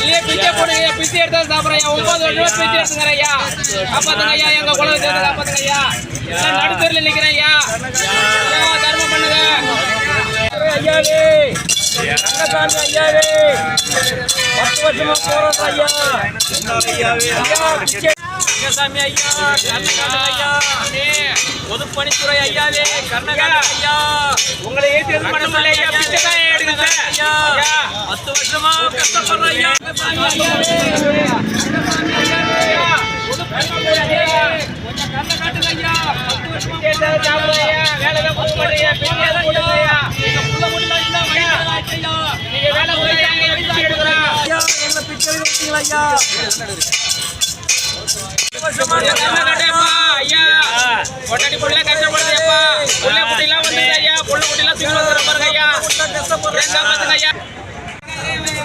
இல்லையே பிச்சை போடுங்க ஐயா பிச்சை எடுத்தா சாப்பிட்றேன் ஒன்பது வருஷமா பிச்சை எடுத்துக்கிறேன் ஐயா. காப்பாத்துங்க ஐயா எங்க குழந்தை சேர்ந்து காப்பாத்துங்க ஐயா. நான் நடுத்தரில் நிக்கிறேன் ஐயா. தர்மம் பண்ணுங்க. ஐயாவே ரங்கசாமி ஐயாவே? பத்து வருஷமா ஐயா. ஐயா ரங்கசாமி ஐயா ஐயா பொதுப்பணித்துறை ஐயாவே கர்ணகாண்ட ஐயா. உங்களை ஏற்றி ஐயா பிச்சை பத்து கஷ்டப்படுற ஐயா. பொண்டாட்டி புள்ள கஷ்டப்படுதுப்பா புள்ள குட்டிலாம் வந்து ஐயா. புள்ள குட்டிலாம் தூக்கி வந்துடுற பாருங்க ஐயா. கஷ்டப்படுறேன் ஐயா.